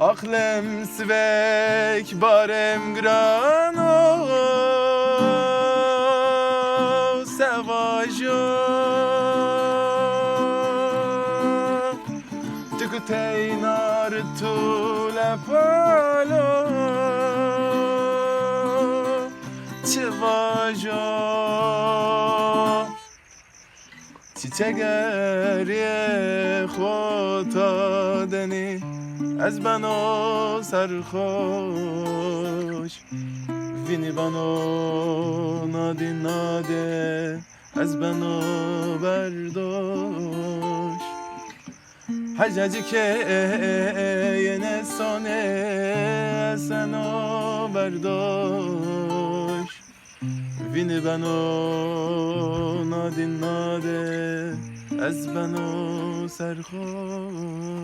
Aklem svek barem grano Sevajo Tiku teinar tu le palo Çivajo Çiçek eriye خطا دنی از بنا سرخوش وینی بنا نادی ناده از بنا برداشت حججی که یه نسانه سنا برداشت وینی بنا نادی ناده از بنا سرخوش